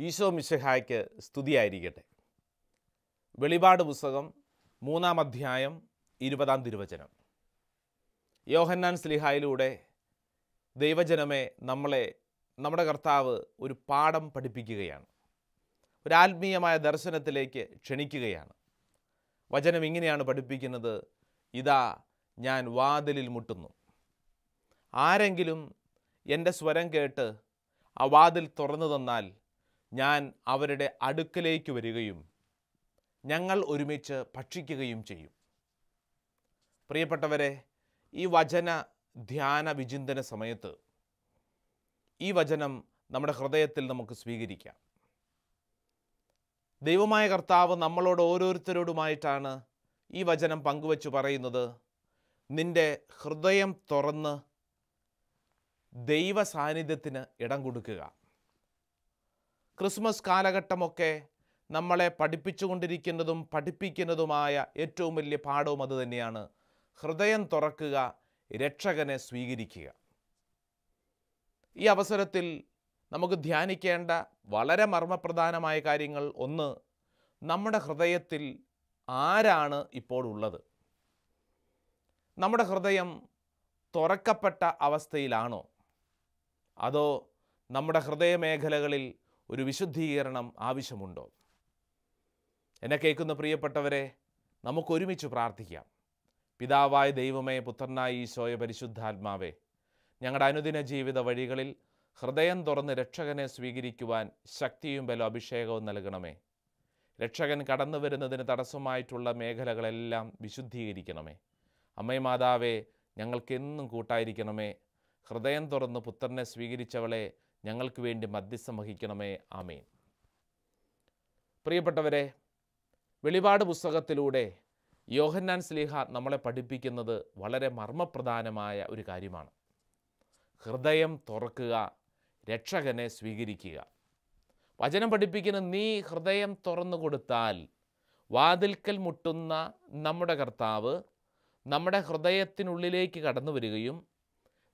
ഈശോ മിശിഹായ്ക്ക് സ്തുതിയായിരിക്കട്ടെ. വെളിപാട് പുസ്തകം മൂന്നാം അധ്യായം ഇരുപതാം തിരുവചനം. യോഹന്നാൻ സ്ലിഹായിലൂടെ ദൈവജനമേ നമ്മളെ നമ്മുടെ കർത്താവ് ഒരു പാഠം പഠിപ്പിക്കുകയാണ്. ഒരു ആത്മീയമായ ദർശനത്തിലേക്ക് ക്ഷണിക്കുകയാണ്. വചനം ഇങ്ങനെയാണ് പഠിപ്പിക്കുന്നത് ഇതാ ഞാൻ വാതിലിൽ മുട്ടുന്നു. ആരെങ്കിലും എന്റെ സ്വരം കേട്ട് ആ വാതിൽ തുറന്നു തന്നാൽ ഞാൻ അവരുടെ അടുക്കലേക്ക് വരികയും ഞങ്ങൾ ഒരുമിച്ച് ഭക്ഷിക്കുകയും ചെയ്യും. പ്രിയപ്പെട്ടവരെ ഈ വചന ധ്യാന വിചിന്തന സമയത്ത് ഈ വചനം നമ്മുടെ ഹൃദയത്തിൽ നമുക്ക് സ്വീകരിക്കാം. ദൈവമായ കർത്താവ് നമ്മളോട് ഓരോരുത്തരോടുമായിട്ടാണ് ഈ വചനം പങ്കുവച്ച് പറയുന്നത്. നിന്റെ ഹൃദയം തുറന്ന് ദൈവ സാന്നിധ്യത്തിന് ഇടം കൊടുക്കുക. ക്രിസ്മസ് കാലഘട്ടമൊക്കെ നമ്മളെ പഠിപ്പിച്ചുകൊണ്ടിരിക്കുന്നതും പഠിപ്പിക്കുന്നതുമായ ഏറ്റവും വലിയ പാഠവും അതുതന്നെയാണ് ഹൃദയം തുറക്കുക രക്ഷകനെ സ്വീകരിക്കുക. ഈ അവസരത്തിൽ നമുക്ക് ധ്യാനിക്കേണ്ട വളരെ മർമ്മപ്രധാനമായ കാര്യങ്ങൾ ഒന്ന് നമ്മുടെ ഹൃദയത്തിൽ ആരാണ് ഇപ്പോൾ ഉള്ളത്? നമ്മുടെ ഹൃദയം തുറക്കപ്പെട്ട അവസ്ഥയിലാണോ? അതോ നമ്മുടെ ഹൃദയമേഖലകളിൽ ഒരു വിശുദ്ധീകരണം ആവശ്യമുണ്ടോ? എന്നെ കേൾക്കുന്ന പ്രിയപ്പെട്ടവരെ നമുക്കൊരുമിച്ച് പ്രാർത്ഥിക്കാം. പിതാവായ ദൈവമേ പുത്രനായ ഈശോയ പരിശുദ്ധാത്മാവേ ഞങ്ങളുടെ അനുദിന ജീവിത വഴികളിൽ ഹൃദയം തുറന്ന് രക്ഷകനെ സ്വീകരിക്കുവാൻ ശക്തിയും ബലം അഭിഷേകവും നൽകണമേ. രക്ഷകൻ കടന്നു വരുന്നതിന് തടസ്സമായിട്ടുള്ള മേഖലകളെല്ലാം വിശുദ്ധീകരിക്കണമേ. അമ്മേ മാതാവേ ഞങ്ങൾക്കെന്നും കൂട്ടായിരിക്കണമേ. ഹൃദയം തുറന്ന് പുത്രനെ സ്വീകരിച്ചവളെ ഞങ്ങൾക്ക് വേണ്ടി മധ്യസ്ഥം വഹിക്കണമേ. ആമേൻ. പ്രിയപ്പെട്ടവരെ വെളിപാട് പുസ്തകത്തിലൂടെ യോഹന്നാൻ സ്ലീഹ നമ്മളെ പഠിപ്പിക്കുന്നത് വളരെ മർമ്മപ്രധാനമായ ഒരു കാര്യമാണ്. ഹൃദയം തുറക്കുക രക്ഷകനെ സ്വീകരിക്കുക. വചനം പഠിപ്പിക്കുന്ന നീ ഹൃദയം തുറന്നു കൊടുത്താൽ വാതിൽക്കൽ മുട്ടുന്ന നമ്മുടെ കർത്താവ് നമ്മുടെ ഹൃദയത്തിനുള്ളിലേക്ക് കടന്നു വരികയും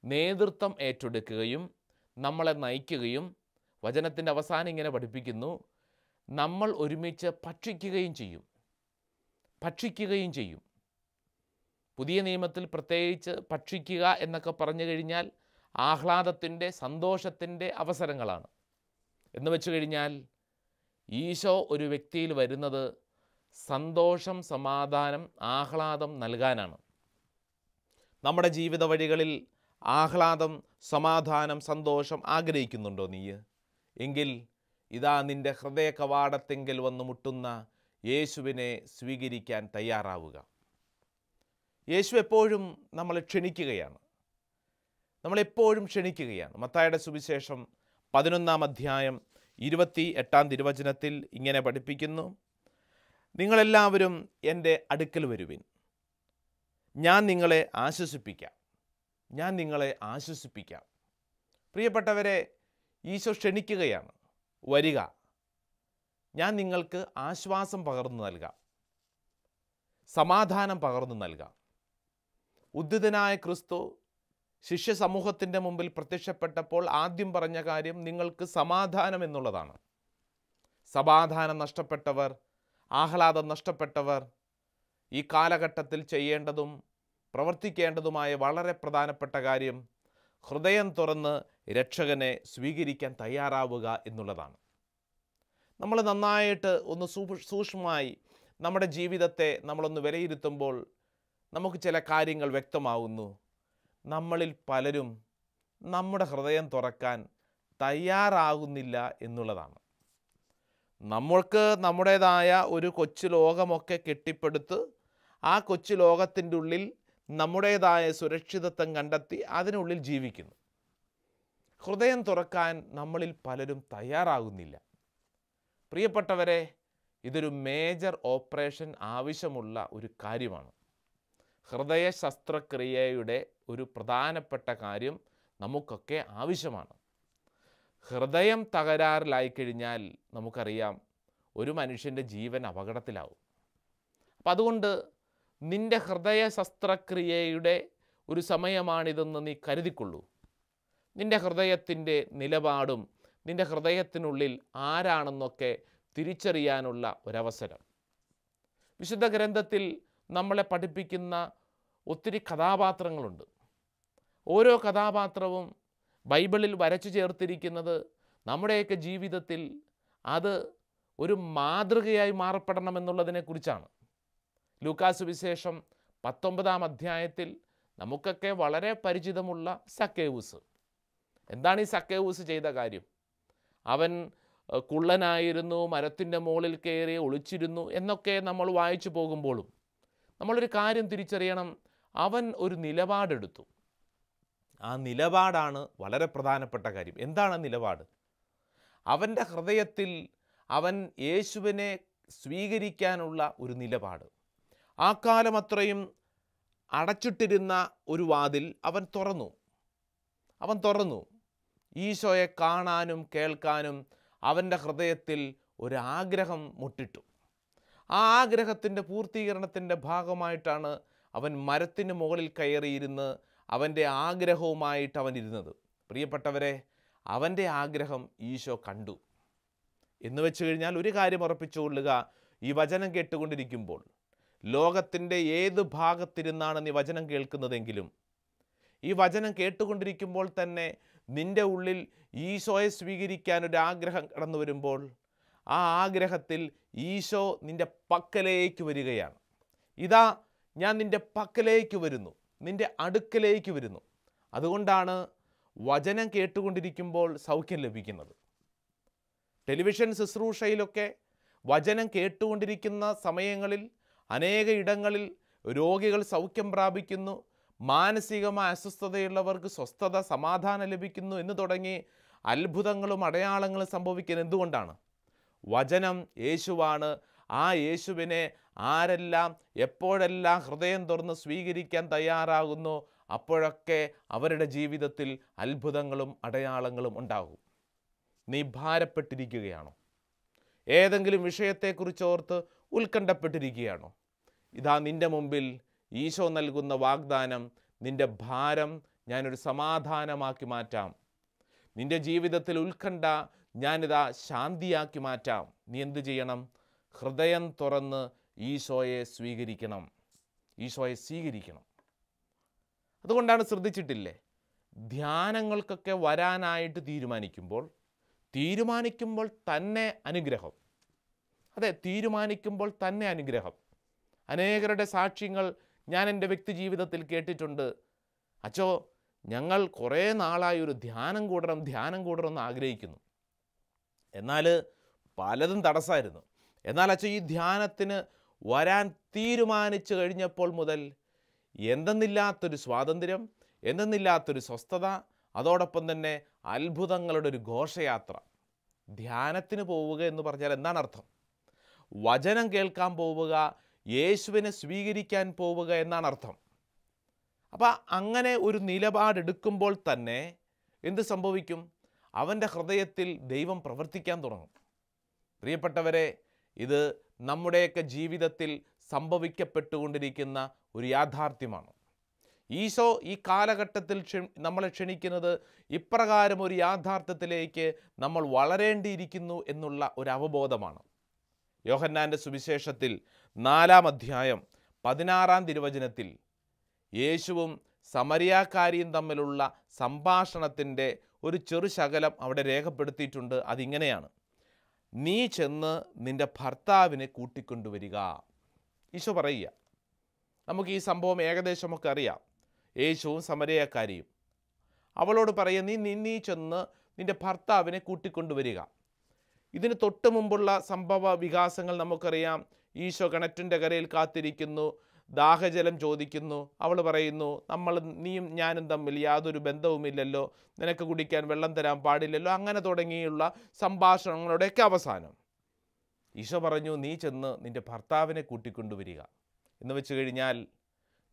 നേതൃത്വം ഏറ്റെടുക്കുകയും നമ്മളെ നയിക്കുകയും വചനത്തിന്റെ അവസാനം ഇങ്ങനെ പഠിപ്പിക്കുന്നു നമ്മൾ ഒരുമിച്ച് ഭക്ഷിക്കുകയും ചെയ്യും ഭക്ഷിക്കുകയും ചെയ്യും. പുതിയ നിയമത്തിൽ പ്രത്യേകിച്ച് ഭക്ഷിക്കുക എന്നൊക്കെ പറഞ്ഞു കഴിഞ്ഞാൽ ആഹ്ലാദത്തിന്റെ സന്തോഷത്തിന്റെ അവസരങ്ങളാണ്. എന്ന് വെച്ച് കഴിഞ്ഞാൽ ഈശോ ഒരു വ്യക്തിയിൽ വരുന്നത് സന്തോഷം സമാധാനം ആഹ്ലാദം നൽകാനാണ്. നമ്മുടെ ജീവിത വഴികളിൽ ആഹ്ലാദം സമാധാനം സന്തോഷം ആഗ്രഹിക്കുന്നുണ്ടോ നീ എങ്കിൽ ഇതാ നിന്റെ ഹൃദയ കവാടത്തെങ്കിൽ വന്ന് മുട്ടുന്ന യേശുവിനെ സ്വീകരിക്കാൻ തയ്യാറാവുക. യേശു എപ്പോഴും നമ്മളെ ക്ഷണിക്കുകയാണ്. നമ്മളെപ്പോഴും ക്ഷണിക്കുകയാണ്. മത്തായുടെ സുവിശേഷം പതിനൊന്നാം അധ്യായം ഇരുപത്തി എട്ടാം തിരുവചനത്തിൽ ഇങ്ങനെ പഠിപ്പിക്കുന്നു. നിങ്ങളെല്ലാവരും എന്റെ അടുക്കൽ വരുവിൻ. ഞാൻ നിങ്ങളെ ആശ്വസിപ്പിക്കാം. ഞാൻ നിങ്ങളെ ആശ്വസിപ്പിക്കാം. പ്രിയപ്പെട്ടവരെ ഈശോ ക്ഷണിക്കുകയാണ്. വരിക. ഞാൻ നിങ്ങൾക്ക് ആശ്വാസം പകർന്നു നൽകാം. സമാധാനം പകർന്നു നൽകാം. ഉദ്ധിതനായ ക്രിസ്തു ശിഷ്യ സമൂഹത്തിന്റെ മുമ്പിൽ പ്രത്യക്ഷപ്പെട്ടപ്പോൾ ആദ്യം പറഞ്ഞ കാര്യം നിങ്ങൾക്ക് സമാധാനം എന്നുള്ളതാണ്. സമാധാനം നഷ്ടപ്പെട്ടവർ ആഹ്ലാദം നഷ്ടപ്പെട്ടവർ ഈ കാലഘട്ടത്തിൽ ചെയ്യേണ്ടതും പ്രവർത്തിക്കേണ്ടതുമായ വളരെ പ്രധാനപ്പെട്ട കാര്യം ഹൃദയം തുറന്ന് രക്ഷകനെ സ്വീകരിക്കാൻ തയ്യാറാവുക എന്നുള്ളതാണ്. നമ്മൾ നന്നായിട്ട് ഒന്ന് സൂക്ഷ്മമായി നമ്മുടെ ജീവിതത്തെ നമ്മളൊന്ന് വിലയിരുത്തുമ്പോൾ നമുക്ക് ചില കാര്യങ്ങൾ വ്യക്തമാവുന്നു. നമ്മളിൽ പലരും നമ്മുടെ ഹൃദയം തുറക്കാൻ തയ്യാറാകുന്നില്ല എന്നുള്ളതാണ്. നമ്മൾക്ക് നമ്മുടേതായ ഒരു കൊച്ചു ലോകമൊക്കെ കെട്ടിപ്പടുത്ത് ആ കൊച്ചു ലോകത്തിന്റെ ഉള്ളിൽ നമ്മുടേതായ സുരക്ഷിതത്വം കണ്ടെത്തി അതിനുള്ളിൽ ജീവിക്കുന്നു. ഹൃദയം തുറക്കാൻ നമ്മളിൽ പലരും തയ്യാറാകുന്നില്ല. പ്രിയപ്പെട്ടവരെ ഇതൊരു മേജർ ഓപ്പറേഷൻ ആവശ്യമുള്ള ഒരു കാര്യമാണ്. ഹൃദയ ശസ്ത്രക്രിയയുടെ ഒരു പ്രധാനപ്പെട്ട കാര്യം നമുക്കൊക്കെ ആവശ്യമാണ്. ഹൃദയം തകരാറിലായി കഴിഞ്ഞാൽ നമുക്കറിയാം ഒരു മനുഷ്യന്റെ ജീവൻ അപകടത്തിലാവും. അപ്പം അതുകൊണ്ട് നിന്റെ ഹൃദയ ശസ്ത്രക്രിയയുടെ ഒരു സമയമാണിതെന്ന് നീ കരുതിക്കൊള്ളൂ. നിന്റെ ഹൃദയത്തിന്റെ നിലപാടും നിന്റെ ഹൃദയത്തിനുള്ളിൽ ആരാണെന്നൊക്കെ തിരിച്ചറിയാനുള്ള ഒരവസരം. വിശുദ്ധ ഗ്രന്ഥത്തിൽ നമ്മളെ പഠിപ്പിക്കുന്ന ഒത്തിരി കഥാപാത്രങ്ങളുണ്ട്. ഓരോ കഥാപാത്രവും ബൈബിളിൽ വരച്ചു ചേർത്തിരിക്കുന്നത് നമ്മുടെയൊക്കെ ജീവിതത്തിൽ അത് ഒരു മാതൃകയായി മാറപ്പെടണമെന്നുള്ളതിനെക്കുറിച്ചാണ്. ലൂക്കാസ് വിശേഷം പത്തൊമ്പതാം അധ്യായത്തിൽ നമുക്കൊക്കെ വളരെ പരിചിതമുള്ള സക്കേവൂസ്. എന്താണ് ഈ സക്കേവൂസ് ചെയ്ത കാര്യം? അവൻ കുള്ളനായിരുന്നു മരത്തിന്റെ മുകളിൽ കയറി ഒളിച്ചിരുന്നു എന്നൊക്കെ നമ്മൾ വായിച്ചു പോകുമ്പോഴും നമ്മളൊരു കാര്യം തിരിച്ചറിയണം. അവൻ ഒരു നിലപാടെടുത്തു. ആ നിലപാടാണ് വളരെ പ്രധാനപ്പെട്ട കാര്യം. എന്താണ് നിലപാട്? അവന്റെ ഹൃദയത്തിൽ അവൻ യേശുവിനെ സ്വീകരിക്കാനുള്ള ഒരു നിലപാട്. ആ കാലം അത്രയും അടച്ചിട്ടിരുന്ന ഒരു വാതിൽ അവൻ തുറന്നു. അവൻ തുറന്നു. ഈശോയെ കാണാനും കേൾക്കാനും അവന്റെ ഹൃദയത്തിൽ ഒരാഗ്രഹം മുട്ടിട്ടു. ആ ആഗ്രഹത്തിന്റെ പൂർത്തീകരണത്തിന്റെ ഭാഗമായിട്ടാണ് അവൻ മരത്തിന് മുകളിൽ കയറിയിരുന്ന് അവന്റെ ആഗ്രഹവുമായിട്ട് അവൻ ഇരുന്നത്. പ്രിയപ്പെട്ടവരെ അവന്റെ ആഗ്രഹം ഈശോ കണ്ടു. എന്ന് വെച്ച് കഴിഞ്ഞാൽ ഒരു കാര്യം ഉറപ്പിച്ചുകൊള്ളുക ഈ വചനം കേട്ടുകൊണ്ടിരിക്കുമ്പോൾ ലോകത്തിന്റെ ഏത് ഭാഗത്തിരുന്നാണ് നീ വചനം കേൾക്കുന്നതെങ്കിലും? ഈ വചനം കേട്ടുകൊണ്ടിരിക്കുമ്പോൾ തന്നെ നിന്റെ ഉള്ളിൽ ഈശോയെ സ്വീകരിക്കാൻ ഒരു ആഗ്രഹം കടന്നു വരുമ്പോൾ ആ ആഗ്രഹത്തിൽ ഈശോ നിന്റെ പക്കലേക്ക് വരികയാണ്. ഇതാ ഞാൻ നിന്റെ പക്കലേക്ക് വരുന്നു നിന്റെ അടുക്കലേക്ക് വരുന്നു. അതുകൊണ്ടാണ് വചനം കേട്ടുകൊണ്ടിരിക്കുമ്പോൾ സൗഖ്യം ലഭിക്കുന്നത്. ടെലിവിഷൻ ശുശ്രൂഷയിലൊക്കെ വചനം കേട്ടുകൊണ്ടിരിക്കുന്ന സമയങ്ങളിൽ അനേക ഇടങ്ങളിൽ രോഗികൾ സൗഖ്യം പ്രാപിക്കുന്നു മാനസികമായ അസ്വസ്ഥതയുള്ളവർക്ക് സ്വസ്ഥത സമാധാനം ലഭിക്കുന്നു എന്ന് തുടങ്ങി അത്ഭുതങ്ങളും അടയാളങ്ങളും സംഭവിക്കുന്നത് എന്തുകൊണ്ടാണ്? വചനം യേശുവാണ്. ആ യേശുവിനെ ആരെല്ലാം എപ്പോഴെല്ലാം ഹൃദയം തുറന്ന് സ്വീകരിക്കാൻ തയ്യാറാകുന്നു അപ്പോഴൊക്കെ അവരുടെ ജീവിതത്തിൽ അത്ഭുതങ്ങളും അടയാളങ്ങളും ഉണ്ടാകും. നീ ഭാരപ്പെട്ടിരിക്കുകയാണോ ഏതെങ്കിലും വിഷയത്തെക്കുറിച്ച് ഓർത്ത് ഉത്കണ്ഠപ്പെട്ടിരിക്കുകയാണോ? ഇതാ നിന്റെ മുമ്പിൽ ഈശോ നൽകുന്ന വാഗ്ദാനം നിന്റെ ഭാരം ഞാനൊരു സമാധാനമാക്കി മാറ്റാം. നിന്റെ ജീവിതത്തിൽ ഉത്കണ്ഠ ഞാനിതാ ശാന്തിയാക്കി മാറ്റാം. നീ എന്തു ചെയ്യണം? ഹൃദയം തുറന്ന് ഈശോയെ സ്വീകരിക്കണം. ഈശോയെ സ്വീകരിക്കണം. അതുകൊണ്ടാണ് ശ്രദ്ധിച്ചിട്ടില്ലേ? ധ്യാനങ്ങൾക്കൊക്കെ വരാനായിട്ട് തീരുമാനിക്കുമ്പോൾ തീരുമാനിക്കുമ്പോൾ തന്നെ അനുഗ്രഹം. അതെ തീരുമാനിക്കുമ്പോൾ തന്നെ അനുഗ്രഹം. അനേകരുടെ സാക്ഷ്യങ്ങൾ ഞാൻ എന്റെ വ്യക്തി ജീവിതത്തിൽ കേട്ടിട്ടുണ്ട്. അച്ചോ ഞങ്ങൾ കുറേ നാളായി ഒരു ധ്യാനം കൂടണം ധ്യാനം കൂടണം എന്ന് ആഗ്രഹിക്കുന്നു. എന്നാൽ പലതും തടസ്സമായിരുന്നു. എന്നാൽ അച്ഛൻ ഈ ധ്യാനത്തിന് വരാൻ തീരുമാനിച്ചു കഴിഞ്ഞപ്പോൾ മുതൽ എന്തെന്നില്ലാത്തൊരു സ്വാതന്ത്ര്യം എന്തെന്നില്ലാത്തൊരു സ്വസ്ഥത അതോടൊപ്പം തന്നെ അത്ഭുതങ്ങളുടെ ഒരു ഘോഷയാത്ര. ധ്യാനത്തിന് പോവുക എന്ന് പറഞ്ഞാൽ എന്താണ് അർത്ഥം? വചനം കേൾക്കാൻ പോവുക യേശുവിനെ സ്വീകരിക്കാൻ പോവുക എന്നാണ് അർത്ഥം. അപ്പോൾ അങ്ങനെ ഒരു നിലപാടെടുക്കുമ്പോൾ തന്നെ എന്ത് സംഭവിക്കും? അവന്റെ ഹൃദയത്തിൽ ദൈവം പ്രവർത്തിക്കാൻ തുടങ്ങും. പ്രിയപ്പെട്ടവരെ ഇത് നമ്മുടെയൊക്കെ ജീവിതത്തിൽ സംഭവിക്കപ്പെട്ടുകൊണ്ടിരിക്കുന്ന ഒരു യാഥാർത്ഥ്യമാണ്. ഈശോ ഈ കാലഘട്ടത്തിൽ നമ്മളെ ക്ഷണിക്കുന്നത് ഇപ്രകാരം ഒരു യാഥാർത്ഥ്യത്തിലേക്ക് നമ്മൾ വളരേണ്ടിയിരിക്കുന്നു എന്നുള്ള ഒരു അവബോധമാണ്. യോഹന്നാന്റെ സുവിശേഷത്തിൽ നാലാം അധ്യായം പതിനാറാം തിരുവചനത്തിൽ യേശുവും സമരിയാക്കാരിയും തമ്മിലുള്ള സംഭാഷണത്തിന്റെ ഒരു ചെറു ശകലം അവിടെ രേഖപ്പെടുത്തിയിട്ടുണ്ട്. അതിങ്ങനെയാണ്. നീ ചെന്ന് നിന്റെ ഭർത്താവിനെ കൂട്ടിക്കൊണ്ടുവരിക. ഈശോ പറയുക. നമുക്ക് ഈ സംഭവം ഏകദേശമൊക്കെ അറിയാം. യേശുവും സമരയക്കാരിയും. അവളോട് പറയുക നീ നിന്നീ ചെന്ന് നിന്റെ ഭർത്താവിനെ കൂട്ടിക്കൊണ്ടുവരിക. ഇതിന് തൊട്ട് മുമ്പുള്ള സംഭവ വികാസങ്ങൾ നമുക്കറിയാം. ഈശോ കിണറ്റിന്റെ കരയിൽ കാത്തിരിക്കുന്നു ദാഹജലം ചോദിക്കുന്നു. അവൾ പറയുന്നു നമ്മൾ നീയും ഞാനും തമ്മിൽ യാതൊരു ബന്ധവുമില്ലല്ലോ. നിനക്ക് കുടിക്കാൻ വെള്ളം തരാൻ പാടില്ലല്ലോ. അങ്ങനെ തുടങ്ങിയുള്ള സംഭാഷണങ്ങളുടെയൊക്കെ അവസാനം. ഈശോ പറഞ്ഞു നീ ചെന്ന് നിന്റെ ഭർത്താവിനെ കൂട്ടിക്കൊണ്ടുവരിക. എന്ന് വെച്ച് കഴിഞ്ഞാൽ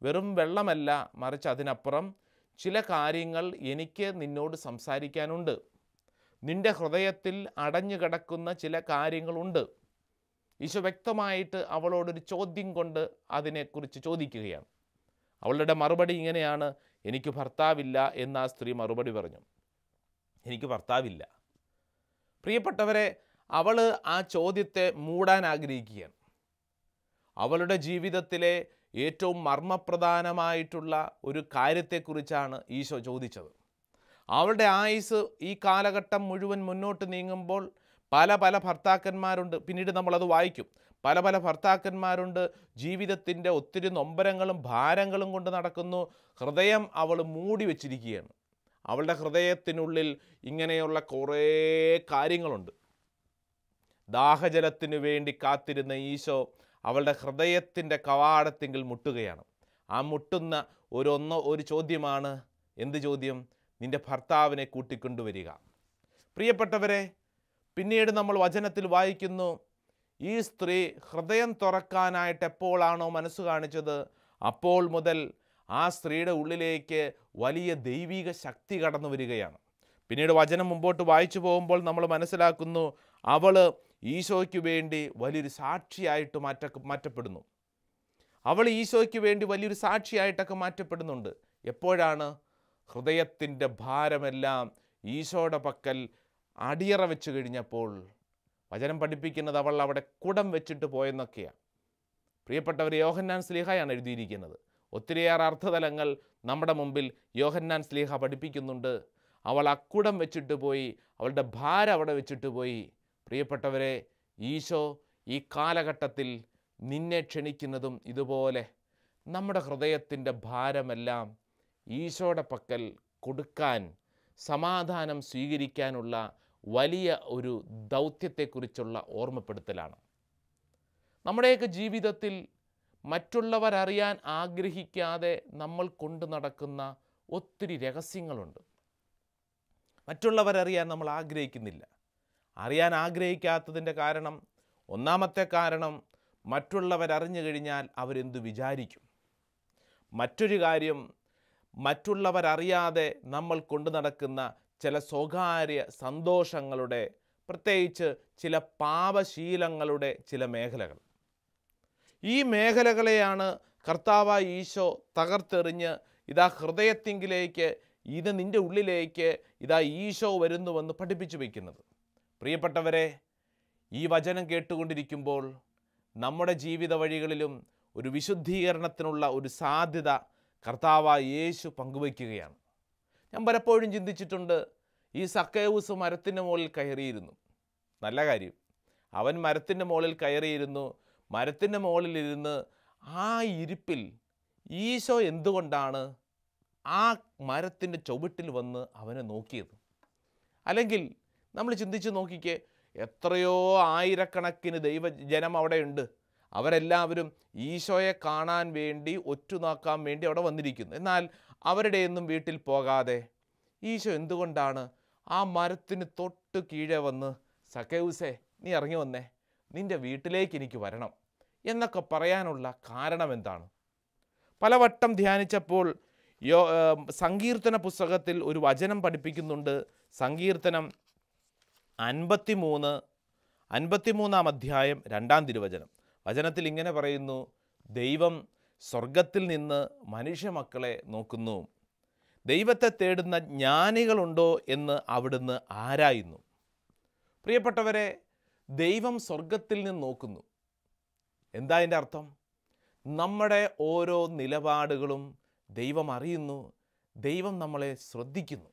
വെറും വെള്ളമല്ല മറിച്ച് അതിനപ്പുറം ചില കാര്യങ്ങൾ എനിക്ക് നിന്നോട് സംസാരിക്കാനുണ്ട്. നിന്റെ ഹൃദയത്തിൽ അടഞ്ഞു കിടക്കുന്ന ചില കാര്യങ്ങളുണ്ട്. ഈശോ വ്യക്തമായിട്ട് അവളോടൊരു ചോദ്യം കൊണ്ട് അതിനെക്കുറിച്ച് ചോദിക്കുകയാണ്. അവളുടെ മറുപടി ഇങ്ങനെയാണ് എനിക്ക് ഭർത്താവില്ല എന്ന് ആ സ്ത്രീ മറുപടി പറഞ്ഞു. എനിക്ക് ഭർത്താവില്ല. പ്രിയപ്പെട്ടവരെ അവൾ ആ ചോദ്യത്തെ മൂടാൻ ആഗ്രഹിക്കുകയാണ്. അവളുടെ ജീവിതത്തിലെ ഏറ്റവും മർമ്മപ്രധാനമായിട്ടുള്ള ഒരു കാര്യത്തെക്കുറിച്ചാണ് ഈശോ ചോദിച്ചത്. അവളുടെ ആയുസ് ഈ കാലഘട്ടം മുഴുവൻ മുന്നോട്ട് നീങ്ങുമ്പോൾ പല പല ഭർത്താക്കന്മാരുണ്ട്. പിന്നീട് നമ്മളത് വായിക്കും. പല പല ഭർത്താക്കന്മാരുണ്ട്. ജീവിതത്തിന്റെ ഒത്തിരി നൊമ്പരങ്ങളും ഭാരങ്ങളും കൊണ്ട് നടക്കുന്നു. ഹൃദയം അവൾ മൂടി വച്ചിരിക്കുകയാണ്. അവളുടെ ഹൃദയത്തിനുള്ളിൽ ഇങ്ങനെയുള്ള കുറേ കാര്യങ്ങളുണ്ട്. ദാഹജലത്തിനു വേണ്ടി കാത്തിരുന്ന ഈശോ അവളുടെ ഹൃദയത്തിന്റെ കവാടത്തിങ്കിൽ മുട്ടുകയാണ്. ആ മുട്ടുന്ന ഒരു ഒന്നോ ഒരു ചോദ്യമാണ്. എന്ത് ചോദ്യം? നിന്റെ ഭർത്താവിനെ കൂട്ടിക്കൊണ്ടുവരിക. പ്രിയപ്പെട്ടവരെ പിന്നീട് നമ്മൾ വചനത്തിൽ വായിക്കുന്നു ഈ സ്ത്രീ ഹൃദയം തുറക്കാനായിട്ട് എപ്പോഴാണോ മനസ്സ് കാണിച്ചത്? അപ്പോൾ മുതൽ ആ സ്ത്രീയുടെ ഉള്ളിലേക്ക് വലിയ ദൈവിക ശക്തി കടന്നു വരികയാണ്. പിന്നീട് വചനം മുമ്പോട്ട് വായിച്ചു പോകുമ്പോൾ നമ്മൾ മനസ്സിലാക്കുന്നു അവൾ ഈശോയ്ക്ക് വേണ്ടി വലിയൊരു സാക്ഷിയായിട്ട് മാറ്റ മാറ്റപ്പെടുന്നു. അവൾ ഈശോയ്ക്ക് വേണ്ടി വലിയൊരു സാക്ഷിയായിട്ടൊക്കെ മാറ്റപ്പെടുന്നുണ്ട്. എപ്പോഴാണ്? ഹൃദയത്തിന്റെ ഭാരമെല്ലാം ഈശോയുടെ പക്കൽ അടിയറ വെച്ച് കഴിഞ്ഞപ്പോൾ വചനം പഠിപ്പിക്കുന്നത് അവൾ അവിടെ കുടം വെച്ചിട്ട് പോയെന്നൊക്കെയാണ്. പ്രിയപ്പെട്ടവർ യോഹന്നാൻ സ്ലീഹയാണ് എഴുതിയിരിക്കുന്നത്. ഒത്തിരിയേറെ അർത്ഥതലങ്ങൾ നമ്മുടെ മുമ്പിൽ യോഹന്നാൻ സ്ലീഹ പഠിപ്പിക്കുന്നുണ്ട്. അവൾ അക്കുടം വെച്ചിട്ട് പോയി അവളുടെ ഭാരം അവിടെ വെച്ചിട്ട് പോയി. പ്രിയപ്പെട്ടവരെ ഈശോ ഈ കാലഘട്ടത്തിൽ നിന്നെ ക്ഷണിക്കുന്നതും ഇതുപോലെ നമ്മുടെ ഹൃദയത്തിന്റെ ഭാരമെല്ലാം ഈശോയുടെ പക്കൽ കൊടുക്കാൻ സമാധാനം സ്വീകരിക്കാനുള്ള വലിയ ഒരു ദൗത്യത്തെക്കുറിച്ചുള്ള ഓർമ്മപ്പെടുത്തലാണ്. നമ്മുടെയൊക്കെ ജീവിതത്തിൽ മറ്റുള്ളവരറിയാൻ ആഗ്രഹിക്കാതെ നമ്മൾ കൊണ്ടു നടക്കുന്ന ഒത്തിരി രഹസ്യങ്ങളുണ്ട്. മറ്റുള്ളവരറിയാൻ നമ്മൾ ആഗ്രഹിക്കുന്നില്ല. അറിയാൻ ആഗ്രഹിക്കാത്തതിന്റെ കാരണം ഒന്നാമത്തെ കാരണം മറ്റുള്ളവരറിഞ്ഞു കഴിഞ്ഞാൽ അവരെന്തു വിചാരിക്കും? മറ്റൊരു കാര്യം മറ്റുള്ളവരറിയാതെ നമ്മൾ കൊണ്ടു നടക്കുന്ന ചില സ്വകാര്യ സന്തോഷങ്ങളുടെ പ്രത്യേകിച്ച് ചില പാപശീലങ്ങളുടെ ചില മേഖലകൾ. ഈ മേഖലകളെയാണ് കർത്താവ ഈശോ തകർത്തെറിഞ്ഞ് ഇതാ ഹൃദയത്തിങ്കിലേക്ക് ഇത് നിന്റെ ഉള്ളിലേക്ക് ഇതാ ഈശോ വരുന്നുവെന്ന് പഠിപ്പിച്ചു വയ്ക്കുന്നത് പ്രിയപ്പെട്ടവരെ ഈ വചനം കേട്ടുകൊണ്ടിരിക്കുമ്പോൾ നമ്മുടെ ജീവിത വഴികളിലും ഒരു വിശുദ്ധീകരണത്തിനുള്ള ഒരു സാധ്യത കർത്താവായ യേശു പങ്കുവയ്ക്കുകയാണ്. ഞാൻ പലപ്പോഴും ചിന്തിച്ചിട്ടുണ്ട് ഈ സക്കേവൂസ് മരത്തിന്റെ മുകളിൽ കയറിയിരുന്നു. നല്ല കാര്യം. അവൻ മരത്തിന്റെ മുകളിൽ കയറിയിരുന്നു. മരത്തിന്റെ മുകളിലിരുന്ന് ആ ഇരിപ്പിൽ ഈശോ എന്തുകൊണ്ടാണ് ആ മരത്തിന്റെ ചുവട്ടിൽ വന്ന് അവനെ നോക്കിയത്? അല്ലെങ്കിൽ നമ്മൾ ചിന്തിച്ച് നോക്കിക്കേ എത്രയോ ആയിരക്കണക്കിന് ദൈവജനം അവിടെയുണ്ട് അവരെല്ലാവരും ഈശോയെ കാണാൻ വേണ്ടി ഒറ്റുനോക്കാൻ വേണ്ടി അവിടെ വന്നിരിക്കുന്നു. എന്നാൽ അവരുടെയൊന്നും വീട്ടിൽ പോകാതെ ഈശോ എന്തുകൊണ്ടാണ് ആ മരത്തിന് തൊട്ട് കീഴെ വന്ന് സക്കേവുസേ നീ ഇറങ്ങി വന്നേ നിന്റെ വീട്ടിലേക്ക് എനിക്ക് വരണം എന്നൊക്കെ പറയാനുള്ള കാരണം എന്താണ്? പലവട്ടം ധ്യാനിച്ചപ്പോൾ യോ സങ്കീർത്തന പുസ്തകത്തിൽ ഒരു വചനം പഠിപ്പിക്കുന്നുണ്ട്. സങ്കീർത്തനം അൻപത്തിമൂന്ന് അൻപത്തിമൂന്നാം അധ്യായം രണ്ടാം തിരുവചനം. വചനത്തിൽ ഇങ്ങനെ പറയുന്നു ദൈവം സ്വർഗത്തിൽ നിന്ന് മനുഷ്യമക്കളെ നോക്കുന്നു. ദൈവത്തെ തേടുന്ന ജ്ഞാനികളുണ്ടോ എന്ന് അവിടുന്ന് ആരായുന്നു? പ്രിയപ്പെട്ടവരെ ദൈവം സ്വർഗത്തിൽ നിന്ന് നോക്കുന്നു. എന്താ അതിന്റെ അർത്ഥം? നമ്മുടെ ഓരോ നിലപാടുകളും ദൈവം അറിയുന്നു ദൈവം നമ്മളെ ശ്രദ്ധിക്കുന്നു.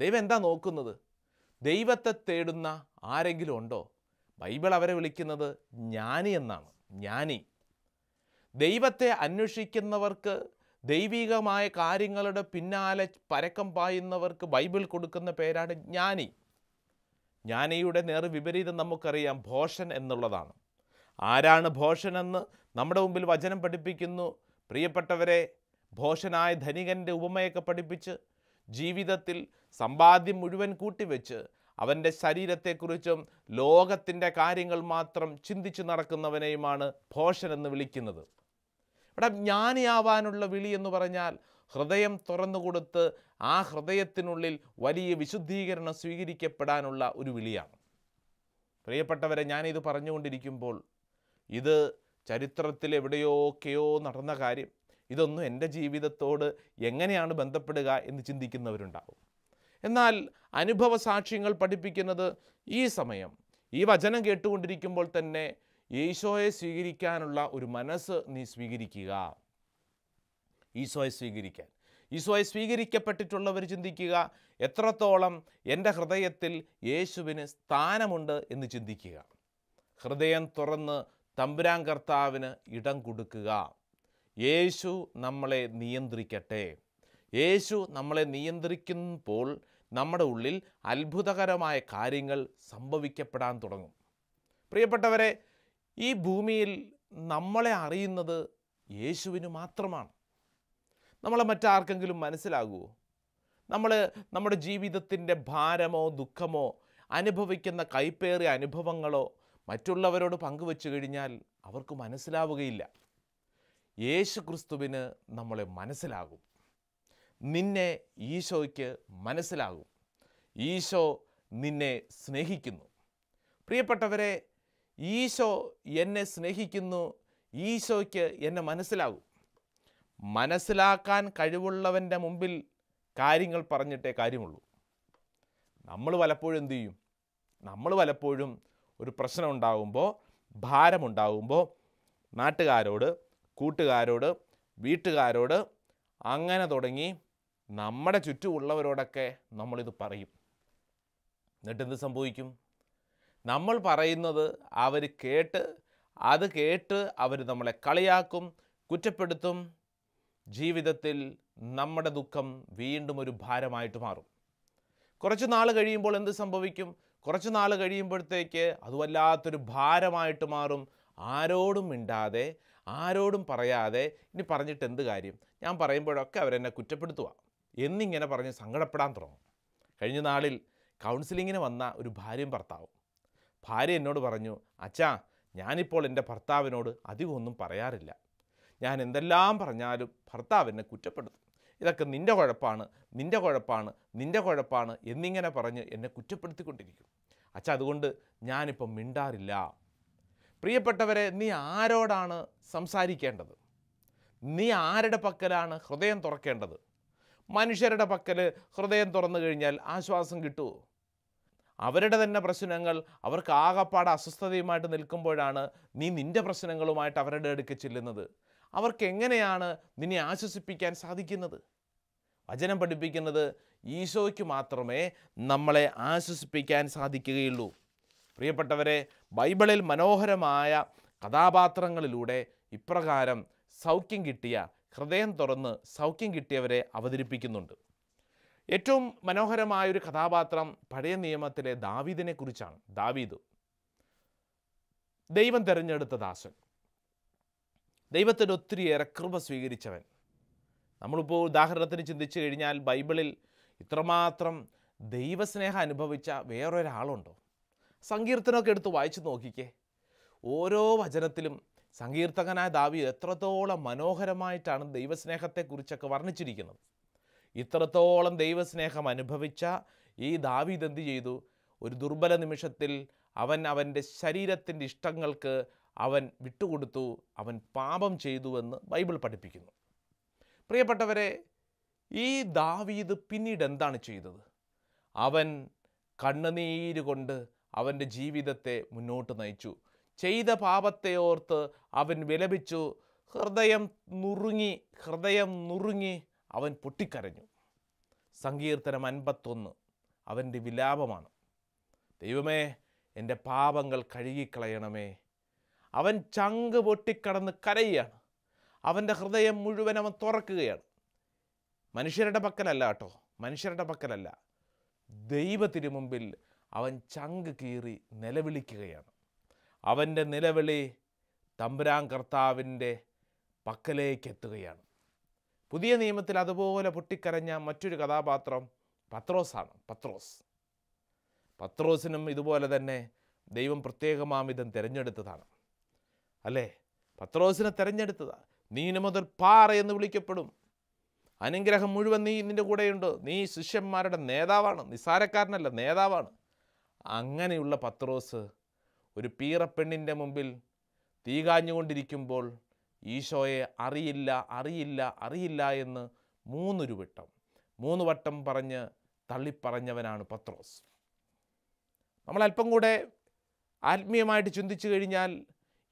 ദൈവം എന്താ നോക്കുന്നത്? ദൈവത്തെ തേടുന്ന ആരെങ്കിലും ഉണ്ടോ? ബൈബിൾ അവരെ വിളിക്കുന്നത് ജ്ഞാനി എന്നാണ്. ജ്ഞാനി. ദൈവത്തെ അന്വേഷിക്കുന്നവർക്ക് ദൈവികമായ കാര്യങ്ങളുടെ പിന്നാലെ പരക്കം പായുന്നവർക്ക് ബൈബിൾ കൊടുക്കുന്ന പേരാണ് ജ്ഞാനി. ജ്ഞാനിയുടെ നേർ വിപരീതം നമുക്കറിയാം ഭോഷൻ എന്നുള്ളതാണ്. ആരാണ് ഭോഷൻ എന്ന് നമ്മുടെ മുമ്പിൽ വചനം പഠിപ്പിക്കുന്നു. പ്രിയപ്പെട്ടവരെ ഭോഷനായ ധനികന്റെ ഉപമയൊക്കെ പഠിപ്പിച്ച് ജീവിതത്തിൽ സമ്പാദ്യം മുഴുവൻ കൂട്ടിവെച്ച് അവന്റെ ശരീരത്തെക്കുറിച്ചും ലോകത്തിന്റെ കാര്യങ്ങൾ മാത്രം ചിന്തിച്ചു നടക്കുന്നവനെയുമാണ് ഭോഷൻ എന്ന് വിളിക്കുന്നത്. ഇവിടെ ജ്ഞാനിയാവാനുള്ള വിളി എന്ന് പറഞ്ഞാൽ ഹൃദയം തുറന്നുകൊടുത്ത് ആ ഹൃദയത്തിനുള്ളിൽ വലിയ വിശുദ്ധീകരണം സ്വീകരിക്കപ്പെടാനുള്ള ഒരു വിളിയാണ്. പ്രിയപ്പെട്ടവരെ ഞാനിത് പറഞ്ഞുകൊണ്ടിരിക്കുമ്പോൾ ഇത് ചരിത്രത്തിൽ എവിടെയോക്കെയോ നടന്ന കാര്യം. ഇതൊന്നും എന്റെ ജീവിതത്തോട് എങ്ങനെയാണ് ബന്ധപ്പെടുക എന്ന് ചിന്തിക്കുന്നവരുണ്ടാവും. എന്നാൽ അനുഭവ സാക്ഷ്യങ്ങൾ പഠിപ്പിക്കുന്നത് ഈ സമയം. ഈ വചനം കേട്ടുകൊണ്ടിരിക്കുമ്പോൾ തന്നെ ഈശോയെ സ്വീകരിക്കാനുള്ള ഒരു മനസ്സ് നീ സ്വീകരിക്കുക. ഈശോയെ സ്വീകരിക്കാൻ. ഈശോയെ സ്വീകരിക്കപ്പെട്ടിട്ടുള്ളവർ ചിന്തിക്കുക എത്രത്തോളം എന്റെ ഹൃദയത്തിൽ യേശുവിന് സ്ഥാനമുണ്ട് എന്ന് ചിന്തിക്കുക. ഹൃദയം തുറന്ന് തമ്പുരാൻ കർത്താവിന് ഇടം കൊടുക്കുക. യേശു നമ്മളെ നിയന്ത്രിക്കട്ടെ. യേശു നമ്മളെ നിയന്ത്രിക്കുമ്പോൾ നമ്മുടെ ഉള്ളിൽ അത്ഭുതകരമായ കാര്യങ്ങൾ സംഭവിക്കപ്പെടാൻ തുടങ്ങും. പ്രിയപ്പെട്ടവരെ ഈ ഭൂമിയിൽ നമ്മളെ അറിയുന്നത് യേശുവിന് മാത്രമാണ്. നമ്മളെ മറ്റാർക്കെങ്കിലും മനസ്സിലാകുമോ നമ്മൾ നമ്മുടെ ജീവിതത്തിന്റെ ഭാരമോ ദുഃഖമോ അനുഭവിക്കുന്ന കൈപ്പേറിയ അനുഭവങ്ങളോ മറ്റുള്ളവരോട് പങ്കുവെച്ചു കഴിഞ്ഞാൽ അവർക്ക് മനസ്സിലാവുകയില്ല. യേശു ക്രിസ്തുവിന് നമ്മളെ മനസ്സിലാകും. നിന്നെ ഈശോയ്ക്ക് മനസ്സിലാകും. ഈശോ നിന്നെ സ്നേഹിക്കുന്നു. പ്രിയപ്പെട്ടവരെ ഈശോ എന്നെ സ്നേഹിക്കുന്നു ഈശോയ്ക്ക് എന്നെ മനസ്സിലാകും. മനസ്സിലാക്കാൻ കഴിവുള്ളവന്റെ മുമ്പിൽ കാര്യങ്ങൾ പറഞ്ഞിട്ടേ കാര്യമുള്ളൂ. നമ്മൾ പലപ്പോഴും എന്തു ചെയ്യും? നമ്മൾ പലപ്പോഴും ഒരു പ്രശ്നം ഉണ്ടാകുമ്പോൾ ഭാരമുണ്ടാകുമ്പോൾ നാട്ടുകാരോട് കൂട്ടുകാരോട് വീട്ടുകാരോട് അങ്ങനെ തുടങ്ങി നമ്മുടെ ചുറ്റുമുള്ളവരോടൊക്കെ നമ്മളിത് പറയും. എന്നിട്ടെന്ത് സംഭവിക്കും? നമ്മൾ പറയുന്നത് അവർ കേട്ട് അത് കേട്ട് അവർ നമ്മളെ കളിയാക്കും കുറ്റപ്പെടുത്തും. ജീവിതത്തിൽ നമ്മുടെ ദുഃഖം വീണ്ടും ഒരു ഭാരമായിട്ട് മാറും. കുറച്ച് നാൾ കഴിയുമ്പോൾ എന്ത് സംഭവിക്കും? കുറച്ച് നാൾ കഴിയുമ്പോഴത്തേക്ക് അത് വല്ലാത്തൊരു ഭാരമായിട്ട് മാറും. ആരോടും മിണ്ടാതെ ആരോടും പറയാതെ ഇനി പറഞ്ഞിട്ട് എന്ത് കാര്യം? ഞാൻ പറയുമ്പോഴൊക്കെ അവരെന്നെ കുറ്റപ്പെടുത്തുക എന്നിങ്ങനെ പറഞ്ഞ് സങ്കടപ്പെടാൻ തുടങ്ങും. കഴിഞ്ഞ നാളിൽ കൗൺസിലിങ്ങിന് വന്ന ഒരു ഭാര്യയും ഭർത്താവും. ഭാര്യ എന്നോട് പറഞ്ഞു അച്ഛാ ഞാനിപ്പോൾ എന്റെ ഭർത്താവിനോട് അധികമൊന്നും പറയാറില്ല. ഞാൻ എന്തെല്ലാം പറഞ്ഞാലും ഭർത്താവ് എന്നെ കുറ്റപ്പെടുത്തും. ഇതൊക്കെ നിന്റെ കുഴപ്പമാണ് നിന്റെ കുഴപ്പമാണ് നിന്റെ കുഴപ്പമാണ് എന്നിങ്ങനെ പറഞ്ഞ് എന്നെ കുറ്റപ്പെടുത്തിക്കൊണ്ടിരിക്കും. അച്ഛ അതുകൊണ്ട് ഞാനിപ്പം മിണ്ടാറില്ല. പ്രിയപ്പെട്ടവരെ നീ ആരോടാണ് സംസാരിക്കേണ്ടത്? നീ ആരുടെ പക്കലാണ് ഹൃദയം തുറക്കേണ്ടത്? മനുഷ്യരുടെ പക്കൽ ഹൃദയം തുറന്നു കഴിഞ്ഞാൽ ആശ്വാസം കിട്ടുമോ അവരുടെ തന്നെ പ്രശ്നങ്ങൾ അവർക്ക് ആകപ്പാട് അസ്വസ്ഥതയുമായിട്ട് നിൽക്കുമ്പോഴാണ് നീ നിന്റെ പ്രശ്നങ്ങളുമായിട്ട് അവരുടെ അടുക്ക് ചെല്ലുന്നത്. അവർക്ക് എങ്ങനെയാണ് നിന്നെ ആശ്വസിപ്പിക്കാൻ സാധിക്കുന്നത്? വചനം പഠിപ്പിക്കുന്നത് ഈശോയ്ക്ക് മാത്രമേ നമ്മളെ ആശ്വസിപ്പിക്കാൻ സാധിക്കുകയുള്ളൂ. പ്രിയപ്പെട്ടവരെ ബൈബിളിൽ മനോഹരമായ കഥാപാത്രങ്ങളിലൂടെ ഇപ്രകാരം സൗഖ്യം കിട്ടിയ ഹൃദയം തുറന്ന് സൗഖ്യം കിട്ടിയവരെ അവതരിപ്പിക്കുന്നുണ്ട്. ഏറ്റവും മനോഹരമായൊരു കഥാപാത്രം പഴയ നിയമത്തിലെ ദാവീദിനെ കുറിച്ചാണ്. ദാവീദ്. ദൈവം തിരഞ്ഞെടുത്ത ദാസൻ. ദൈവത്തിന് ഒത്തിരിയേറെ കൃപ സ്വീകരിച്ചവൻ. നമ്മളിപ്പോൾ ഉദാഹരണത്തിന് ചിന്തിച്ചു കഴിഞ്ഞാൽ ബൈബിളിൽ ഇത്രമാത്രം ദൈവസ്നേഹം അനുഭവിച്ച വേറൊരാളുണ്ടോ? സങ്കീർത്തനമൊക്കെ എടുത്ത് വായിച്ചു നോക്കിക്കേ. ഓരോ വചനത്തിലും സങ്കീർത്തകനായ ദാവി എത്രത്തോളം മനോഹരമായിട്ടാണ് ദൈവസ്നേഹത്തെക്കുറിച്ചൊക്കെ വർണിച്ചിരിക്കുന്നത്. ഇത്രത്തോളം ദൈവസ്നേഹം അനുഭവിച്ച ഈ ദാവീദ് എന്ത് ചെയ്തു? ഒരു ദുർബല നിമിഷത്തിൽ അവൻ അവന്റെ ശരീരത്തിന്റെ ഇഷ്ടങ്ങൾക്ക് അവൻ വിട്ടുകൊടുത്തു അവൻ പാപം ചെയ്തുവെന്ന് ബൈബിൾ പഠിപ്പിക്കുന്നു. പ്രിയപ്പെട്ടവരെ ഈ ദാവീദ് പിന്നീട് എന്താണ് ചെയ്തത്? അവൻ കണ്ണുനീര് കൊണ്ട് അവന്റെ ജീവിതത്തെ മുന്നോട്ട് നയിച്ചു. ചെയ്ത പാപത്തെ ഓർത്ത് അവൻ വിലപിച്ചു. ഹൃദയം നുറുങ്ങി ഹൃദയം നുറുങ്ങി അവൻ പൊട്ടിക്കരഞ്ഞു. സങ്കീർത്തനം അൻപത്തൊന്ന്. അവന്റെ വിലാപമാണ്. ദൈവമേ എന്റെ പാപങ്ങൾ കഴുകിക്കളയണമേ. അവൻ ചങ്ക് പൊട്ടിക്കടന്ന് കരയുകയാണ്. അവന്റെ ഹൃദയം മുഴുവൻ അവൻ തുറക്കുകയാണ്. മനുഷ്യരുടെ പക്കലല്ല കേട്ടോ. മനുഷ്യരുടെ പക്കലല്ല. ദൈവത്തിനു മുമ്പിൽ അവൻ ചങ്ക് കീറി നിലവിളിക്കുകയാണ്. അവന്റെ നിലവിളി തമ്പുരാൻ കർത്താവിന്റെ പക്കലേക്ക് എത്തുകയാണ് പുതിയ നിയമത്തിൽ അതുപോലെ പൊട്ടിക്കരഞ്ഞ മറ്റൊരു കഥാപാത്രം പത്രോസാണ്. പത്രോസ്. പത്രോസിനും ഇതുപോലെ തന്നെ ദൈവം പ്രത്യേകമാമിതം തിരഞ്ഞെടുത്തതാണ്. അല്ലേ? പത്രോസിനെ തിരഞ്ഞെടുത്തതാണ് നീ ഇനി മുതൽ പാറ എന്ന് വിളിക്കപ്പെടും. അനുഗ്രഹം മുഴുവൻ നീ നിന്റെ കൂടെയുണ്ട്. നീ ശിഷ്യന്മാരുടെ നേതാവാണ്. നിസാരക്കാരനല്ല നേതാവാണ്. അങ്ങനെയുള്ള പത്രോസ് ഒരു പീറപ്പെണ്ണിന്റെ മുമ്പിൽ തീ കാഞ്ഞുകൊണ്ടിരിക്കുമ്പോൾ ഈശോയെ അറിയില്ല അറിയില്ല അറിയില്ല എന്ന് മൂന്നൊരു വട്ടം മൂന്ന് വട്ടം പറഞ്ഞ് തള്ളിപ്പറഞ്ഞവനാണ് പത്രോസ്. നമ്മൾ അല്പം കൂടെ ആത്മീയമായിട്ട് ചിന്തിച്ചു കഴിഞ്ഞാൽ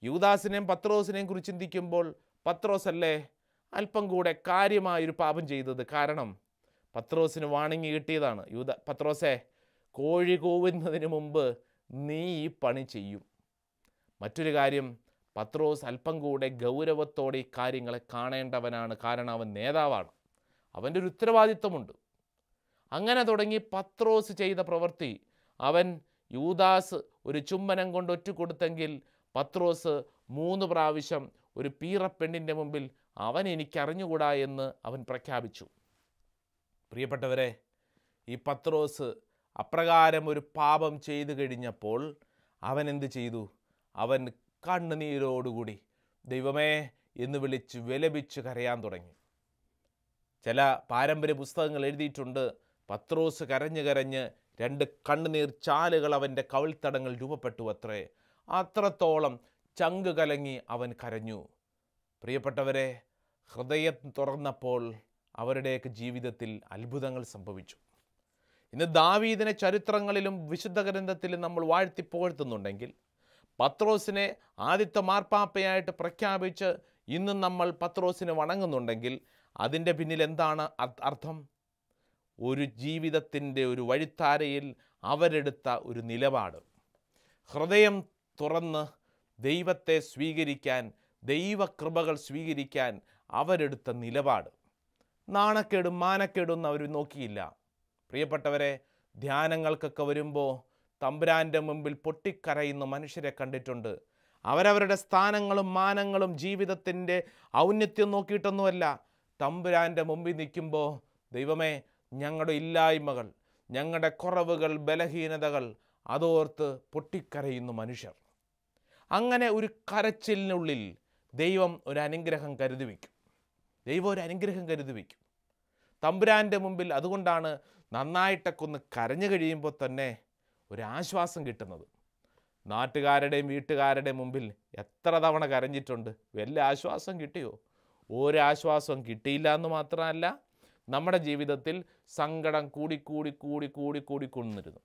യൂദാസിനെയും പത്രോസിനെയും കുറിച്ച് ചിന്തിക്കുമ്പോൾ പത്രോസ് അല്ലേ അല്പം കൂടെ കാര്യമായൊരു പാപം ചെയ്തത്? കാരണം പത്രോസിന് വാണിങ്ങി കിട്ടിയതാണ്. യൂത പത്രോസെ കോഴി കൂവുന്നതിന് മുമ്പ് നീ ഈ പണി ചെയ്യും. മറ്റൊരു കാര്യം പത്രോസ് അല്പം കൂടെ ഗൗരവത്തോടെ ഈ കാര്യങ്ങളെ കാണേണ്ടവനാണ്. കാരണം അവൻ നേതാവാണ്. അവന്റെ ഒരു ഉത്തരവാദിത്വമുണ്ട്. അങ്ങനെ തുടങ്ങി പത്രോസ് ചെയ്ത പ്രവൃത്തി അവൻ യൂദാസ് ഒരു ചുംബനം കൊണ്ട് ഒറ്റ കൊടുത്തെങ്കിൽ പത്രോസ് മൂന്ന് പ്രാവശ്യം ഒരു പീറപ്പെണ്ണിന്റെ മുമ്പിൽ അവൻ എനിക്കറിഞ്ഞുകൂടാ എന്ന് അവൻ പ്രഖ്യാപിച്ചു. പ്രിയപ്പെട്ടവരെ ഈ പത്രോസ് അപ്രകാരം ഒരു പാപം ചെയ്തു കഴിഞ്ഞപ്പോൾ അവൻ എന്ത് ചെയ്തു? അവൻ കണ്ണുനീരോടുകൂടി ദൈവമേ എന്ന് വിളിച്ച് വിലപിച്ച് കരയാൻ തുടങ്ങി. ചില പാരമ്പര്യ പുസ്തകങ്ങൾ എഴുതിയിട്ടുണ്ട്. പത്രോസ് കരഞ്ഞ് കരഞ്ഞ് രണ്ട് കണ്ണുനീർ ചാലുകൾ അവന്റെ കവിൾത്തടങ്ങൾ രൂപപ്പെട്ടു അത്രേ. അത്രത്തോളം ചങ്ക് കലങ്ങി അവൻ കരഞ്ഞു. പ്രിയപ്പെട്ടവരെ ഹൃദയം തുറന്നപ്പോൾ അവരുടെയൊക്കെ ജീവിതത്തിൽ അത്ഭുതങ്ങൾ സംഭവിച്ചു. ഇന്ന് ദാവീദിനെ ചരിത്രങ്ങളിലും വിശുദ്ധ ഗ്രന്ഥത്തിലും നമ്മൾ വാഴ്ത്തി പുകഴ്ത്തുന്നുണ്ടെങ്കിൽ പത്രോസിനെ ആദ്യത്തെ മാർപ്പാപ്പയായിട്ട് പ്രഖ്യാപിച്ച് ഇന്നും നമ്മൾ പത്രോസിനെ വണങ്ങുന്നുണ്ടെങ്കിൽ അതിന്റെ പിന്നിൽ എന്താണ് അർത്ഥം? ഒരു ജീവിതത്തിന്റെ ഒരു വഴിത്താരയിൽ അവരെടുത്ത ഒരു നിലപാട്. ഹൃദയം തുറന്ന് ദൈവത്തെ സ്വീകരിക്കാൻ ദൈവകൃപകൾ സ്വീകരിക്കാൻ അവരെടുത്ത നിലപാട്. നാണക്കേടും മാനക്കേടും അവർ നോക്കിയില്ല. പ്രിയപ്പെട്ടവരെ ധ്യാനങ്ങൾക്കൊക്കെ വരുമ്പോൾ തമ്പുരാന്റെ മുമ്പിൽ പൊട്ടിക്കരയുന്ന മനുഷ്യരെ കണ്ടിട്ടുണ്ട്. അവരവരുടെ സ്ഥാനങ്ങളും മാനങ്ങളും ജീവിതത്തിന്റെ ഔന്നത്യം നോക്കിയിട്ടൊന്നുമല്ല. തമ്പുരാന്റെ മുമ്പിൽ നിൽക്കുമ്പോൾ ദൈവമേ ഞങ്ങളുടെ ഇല്ലായ്മകൾ ഞങ്ങളുടെ കുറവുകൾ ബലഹീനതകൾ അതോർത്ത് പൊട്ടിക്കരയുന്ന മനുഷ്യർ. അങ്ങനെ ഒരു കരച്ചിലിനുള്ളിൽ ദൈവം ഒരു അനുഗ്രഹം കരുതി വയ്ക്കും. ദൈവം ഒരു അനുഗ്രഹം കരുതി വയ്ക്കും. തമ്പുരാന്റെ മുമ്പിൽ അതുകൊണ്ടാണ് നന്നായിട്ടൊക്കെ ഒന്ന് കരഞ്ഞു കഴിയുമ്പോൾ തന്നെ ഒരാശ്വാസം കിട്ടുന്നത്. നാട്ടുകാരുടെയും വീട്ടുകാരുടെയും മുമ്പിൽ എത്ര തവണ കരഞ്ഞിട്ടുണ്ട് വലിയ ആശ്വാസം കിട്ടിയോ? ഒരാശ്വാസം കിട്ടിയില്ല എന്ന് മാത്രമല്ല നമ്മുടെ ജീവിതത്തിൽ സങ്കടം കൂടിക്കൂടി കൂടി കൂടി കൂടി കൊണ്ടിരുന്നു.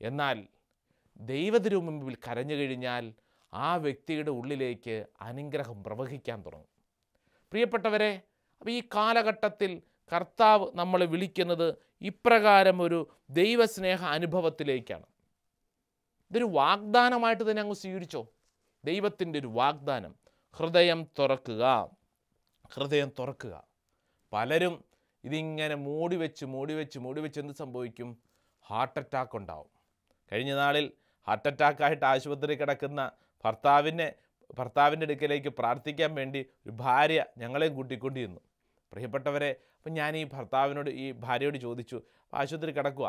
എന്നാൽ ദൈവത്തിനു മുമ്പിൽ കരഞ്ഞു കഴിഞ്ഞാൽ ആ വ്യക്തിയുടെ ഉള്ളിലേക്ക് അനുഗ്രഹം പ്രവഹിക്കാൻ തുടങ്ങും. പ്രിയപ്പെട്ടവരെ അപ്പോൾ ഈ കാലഘട്ടത്തിൽ കർത്താവ് നമ്മളെ വിളിക്കുന്നത് ഇപ്രകാരം ഒരു ദൈവസ്നേഹ അനുഭവത്തിലേക്കാണ്. ഇതൊരു വാഗ്ദാനമായിട്ട് തന്നെ അങ്ങ് സ്വീകരിച്ചോ? ദൈവത്തിന്റെ ഒരു വാഗ്ദാനം ഹൃദയം തുറക്കുക. ഹൃദയം തുറക്കുക. പലരും ഇതിങ്ങനെ മൂടി വെച്ച് മൂടി വെച്ച് മൂടി വെച്ച് എന്ത് സംഭവിക്കും? ഹാർട്ട് അറ്റാക്ക് ഉണ്ടാവും. കഴിഞ്ഞ നാളിൽ ഹാർട്ട് അറ്റാക്കായിട്ട് ആശുപത്രി കിടക്കുന്ന ഭർത്താവിനെ ഭർത്താവിന്റെ അടുക്കലേക്ക് പ്രാർത്ഥിക്കാൻ വേണ്ടി ഒരു ഭാര്യ ഞങ്ങളെയും കൂട്ടിക്കൊണ്ടിരുന്നു. പ്രിയപ്പെട്ടവരെ അപ്പം ഞാൻ ഈ ഭർത്താവിനോട് ഈ ഭാര്യയോട് ചോദിച്ചു "അപ്പോൾ ആശുപത്രി കിടക്കുക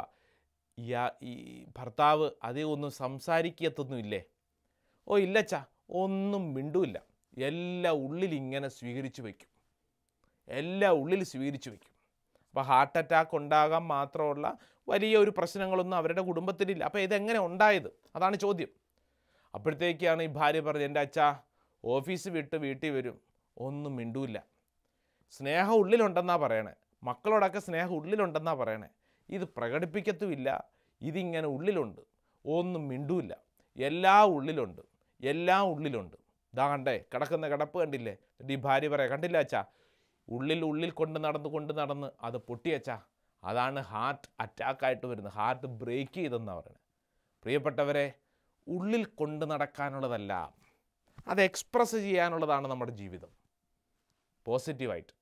ഈ ഭർത്താവ് അതേ ഒന്നും സംസാരിക്കത്തൊന്നുമില്ലേ? ഓ ഇല്ലച്ചാ ഒന്നും മിണ്ടൂല്ല. എല്ലാ ഉള്ളിൽ ഇങ്ങനെ സ്വീകരിച്ചു വയ്ക്കും. എല്ലാ ഉള്ളിൽ സ്വീകരിച്ചു വയ്ക്കും. അപ്പോൾ ഹാർട്ട് അറ്റാക്ക് ഉണ്ടാകാൻ മാത്രമുള്ള വലിയ ഒരു പ്രശ്നങ്ങളൊന്നും അവരുടെ കുടുംബത്തിലില്ല. അപ്പോൾ ഇതെങ്ങനെ ഉണ്ടായത്? അതാണ് ചോദ്യം. അപ്പോഴത്തേക്കാണ് ഈ ഭാര്യ പറഞ്ഞത് എന്റെ അച്ഛാ ഓഫീസ് വിട്ട് വീട്ടിൽ വരും. ഒന്നും മിണ്ടൂല്ല. സ്നേഹം ഉള്ളിലുണ്ടെന്നാണ് പറയണേ. മക്കളോടൊക്കെ സ്നേഹം ഉള്ളിലുണ്ടെന്നാണ് പറയണേ. ഇത് പ്രകടിപ്പിക്കത്തുമില്ല. ഇതിങ്ങനെ ഉള്ളിലുണ്ട്. ഒന്നും മിണ്ടൂല്ല. എല്ലാം ഉള്ളിലുണ്ട്. എല്ലാം ഉള്ളിലുണ്ട്. ഇതാ കണ്ടേ കിടക്കുന്ന കിടപ്പ് കണ്ടില്ലേ? ഈ ഭാര്യ പറയാം കണ്ടില്ല അച്ഛാ? ഉള്ളിൽ ഉള്ളിൽ കൊണ്ട് നടന്ന് കൊണ്ട് നടന്ന് അത് പൊട്ടിയച്ചാ അതാണ് ഹാർട്ട് അറ്റാക്കായിട്ട് വരുന്നത്. ഹാർട്ട് ബ്രേക്ക് ചെയ്തെന്നാണ് പറയുന്നത് പ്രിയപ്പെട്ടവരെ ഉള്ളിൽ കൊണ്ട് നടക്കാനുള്ളതല്ല. അത് എക്സ്പ്രസ് ചെയ്യാനുള്ളതാണ് നമ്മുടെ ജീവിതം. പോസിറ്റീവായിട്ട്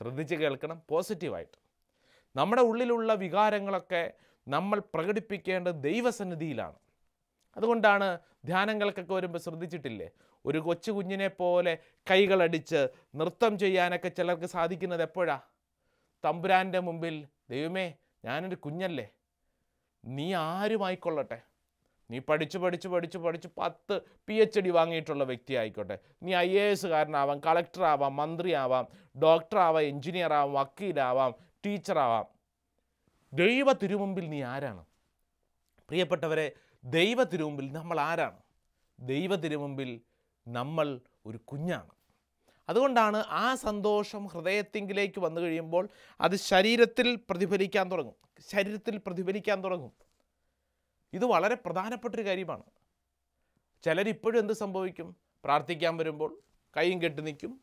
ശ്രദ്ധിച്ച് കേൾക്കണം പോസിറ്റീവായിട്ട്. നമ്മുടെ ഉള്ളിലുള്ള വികാരങ്ങളൊക്കെ നമ്മൾ പ്രകടിപ്പിക്കേണ്ടത് ദൈവസന്നിധിയിലാണ്. അതുകൊണ്ടാണ് ധ്യാനങ്ങൾക്കൊക്കെ വരുമ്പോൾ ശ്രദ്ധിച്ചിട്ടില്ലേ? ഒരു കൊച്ചു കുഞ്ഞിനെ പോലെ കൈകളടിച്ച് നൃത്തം ചെയ്യാനൊക്കെ ചിലർക്ക് സാധിക്കുന്നത് എപ്പോഴാ? തമ്പുരാന്റെ മുമ്പിൽ ദൈവമേ ഞാനൊരു കുഞ്ഞല്ലേ. നീ ആരുമായിക്കൊള്ളട്ടെ? നീ പഠിച്ച് പഠിച്ച് പഠിച്ച് പഠിച്ച് പത്ത് പി എച്ച് ഡി വാങ്ങിയിട്ടുള്ള വ്യക്തി ആയിക്കോട്ടെ നീ ഐ എ എസ്സുകാരനാവാം കളക്ടറാവാം മന്ത്രിയാവാം ഡോക്ടറാവാം എഞ്ചിനീയറാവാം വക്കീലാവാം ടീച്ചറാവാം. ദൈവ തിരുമുമ്പിൽ നീ ആരാണ്? പ്രിയപ്പെട്ടവരെ ദൈവ തിരുമുമ്പിൽ നമ്മൾ ആരാണ്? ദൈവ തിരുമുമ്പിൽ നമ്മൾ ഒരു കുഞ്ഞാണ്. അതുകൊണ്ടാണ് ആ സന്തോഷം ഹൃദയത്തിങ്കിലേക്ക് വന്നു കഴിയുമ്പോൾ അത് ശരീരത്തിൽ പ്രതിഫലിക്കാൻ തുടങ്ങും. ശരീരത്തിൽ പ്രതിഫലിക്കാൻ തുടങ്ങും. ഇത് വളരെ പ്രധാനപ്പെട്ടൊരു കാര്യമാണ്. ചിലരിപ്പോഴും എന്ത് സംഭവിക്കും? പ്രാർത്ഥിക്കാൻ വരുമ്പോൾ കൈയും കെട്ടി നിൽക്കും.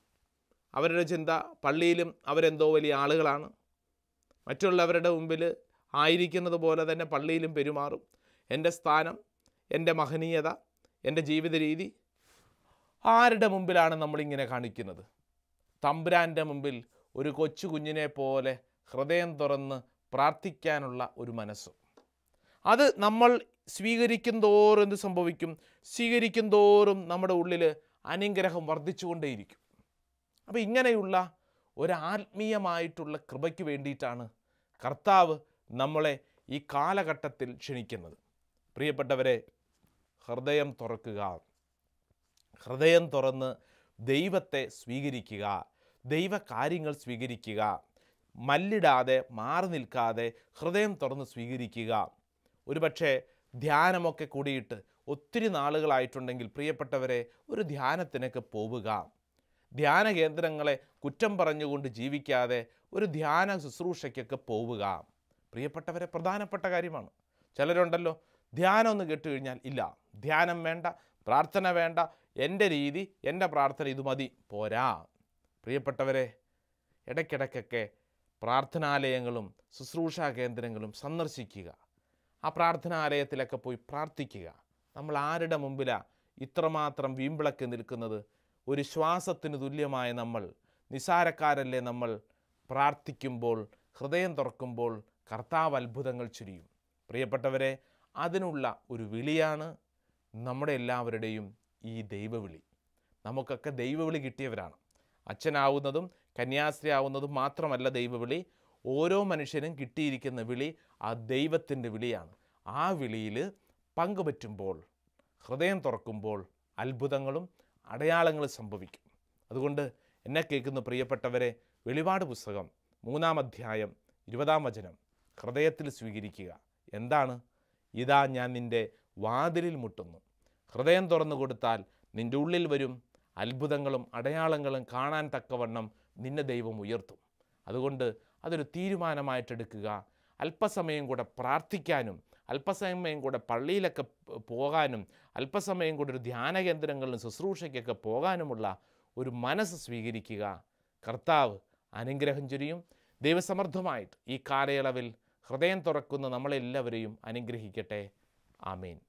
അവരുടെ ചിന്ത പള്ളിയിലും അവരെന്തോ വലിയ ആളുകളാണ്. മറ്റുള്ളവരുടെ മുമ്പിൽ ആയിരിക്കുന്നത് പോലെ തന്നെ പള്ളിയിലും പെരുമാറും. എന്റെ സ്ഥാനം എന്റെ മഹനീയത എന്റെ ജീവിത രീതി ആരുടെ മുമ്പിലാണ് നമ്മളിങ്ങനെ കാണിക്കുന്നത്? തമ്പുരാന്റെ മുമ്പിൽ ഒരു കൊച്ചു കുഞ്ഞിനെ പോലെ ഹൃദയം തുറന്ന് പ്രാർത്ഥിക്കാനുള്ള ഒരു മനസ്സ്. അത് നമ്മൾ സ്വീകരിക്കും തോറും എന്ത് സംഭവിക്കും? സ്വീകരിക്കും തോറും നമ്മുടെ ഉള്ളിൽ അനുഗ്രഹം വർദ്ധിച്ചുകൊണ്ടേയിരിക്കും. അപ്പോൾ ഇങ്ങനെയുള്ള ഒരു ആത്മീയമായിട്ടുള്ള കൃപയ്ക്ക് വേണ്ടിയിട്ടാണ് കർത്താവ് നമ്മളെ ഈ കാലഘട്ടത്തിൽ ക്ഷണിക്കുന്നത്. പ്രിയപ്പെട്ടവരെ ഹൃദയം തുറക്കുക. ഹൃദയം തുറന്ന് ദൈവത്തെ സ്വീകരിക്കുക. ദൈവകാര്യങ്ങൾ സ്വീകരിക്കുക. മല്ലിടാതെ മാറി നിൽക്കാതെ ഹൃദയം തുറന്ന് സ്വീകരിക്കുക. ഒരുപക്ഷെ ധ്യാനമൊക്കെ കൂടിയിട്ട് ഒത്തിരി നാളുകളായിട്ടുണ്ടെങ്കിൽ പ്രിയപ്പെട്ടവരെ ഒരു ധ്യാനത്തിനൊക്കെ പോവുക. ധ്യാന കേന്ദ്രങ്ങളെ കുറ്റം പറഞ്ഞുകൊണ്ട് ജീവിക്കാതെ ഒരു ധ്യാന ശുശ്രൂഷയ്ക്കൊക്കെ പോവുക. പ്രിയപ്പെട്ടവരെ പ്രധാനപ്പെട്ട കാര്യമാണ്. ചിലരുണ്ടല്ലോ ധ്യാനം ഒന്ന് കേട്ടുകഴിഞ്ഞാൽ ഇല്ല ധ്യാനം വേണ്ട പ്രാർത്ഥന വേണ്ട എന്റെ രീതി എന്റെ പ്രാർത്ഥന ഇത് മതി പോരാ. പ്രിയപ്പെട്ടവരെ ഇടയ്ക്കിടയ്ക്കൊക്കെ പ്രാർത്ഥനാലയങ്ങളും ശുശ്രൂഷാ കേന്ദ്രങ്ങളും സന്ദർശിക്കുക. ആ പ്രാർത്ഥനാലയത്തിലൊക്കെ പോയി പ്രാർത്ഥിക്കുക. നമ്മൾ ആരുടെ മുമ്പിലാണ് ഇത്രമാത്രം വീമ്പിളക്കി നിൽക്കുന്നത്? ഒരു ശ്വാസത്തിന് തുല്യമായ നമ്മൾ നിസാരക്കാരല്ലേ നമ്മൾ? പ്രാർത്ഥിക്കുമ്പോൾ ഹൃദയം തുറക്കുമ്പോൾ കർത്താവ് അത്ഭുതങ്ങൾ ചുരിയും. പ്രിയപ്പെട്ടവരെ അതിനുള്ള ഒരു വിളിയാണ് നമ്മുടെ എല്ലാവരുടെയും ഈ ദൈവവിളി. നമുക്കൊക്കെ ദൈവവിളി കിട്ടിയവരാണ്. അച്ഛനാവുന്നതും കന്യാസ്ത്രീ ആവുന്നതും മാത്രമല്ല ദൈവവിളി. ഓരോ മനുഷ്യനും കിട്ടിയിരിക്കുന്ന വിളി ആ ദൈവത്തിന്റെ വിളിയാണ്. ആ വിളിയിൽ പങ്കുപറ്റുമ്പോൾ ഹൃദയം തുറക്കുമ്പോൾ അത്ഭുതങ്ങളും അടയാളങ്ങളും സംഭവിക്കും. അതുകൊണ്ട് എന്നെ കേൾക്കുന്ന പ്രിയപ്പെട്ടവരെ വെളിപാട് പുസ്തകം മൂന്നാം അധ്യായം ഇരുപതാം വചനം. ഹൃദയത്തിൽ സ്വീകരിക്കുക. എന്താണ്? ഇതാ ഞാൻ നിന്റെ വാതിലിൽ മുട്ടുന്നു. ഹൃദയം തുറന്നു കൊടുത്താൽ നിന്റെ ഉള്ളിൽ വരും അത്ഭുതങ്ങളും അടയാളങ്ങളും കാണാൻ തക്കവണ്ണം നിന്നെ ദൈവം ഉയർത്തും. അതുകൊണ്ട് അതൊരു തീരുമാനമായിട്ടെടുക്കുക. അല്പസമയം കൂടെ പ്രാർത്ഥിക്കാനും അല്പസമയം കൂടെ പള്ളിയിലൊക്കെ പോകാനും അല്പസമയം കൂടെ ഒരു ധ്യാന കേന്ദ്രങ്ങളിലും ശുശ്രൂഷയ്ക്കൊക്കെ പോകാനുമുള്ള ഒരു മനസ്സ് സ്വീകരിക്കുക. കർത്താവ് അനുഗ്രഹം ചൊരിയും. ദൈവസമർത്ഥമായിട്ട് ഈ കാലയളവിൽ ഹൃദയം തുറക്കുന്ന നമ്മളെല്ലാവരെയും അനുഗ്രഹിക്കട്ടെ. ആമീൻ.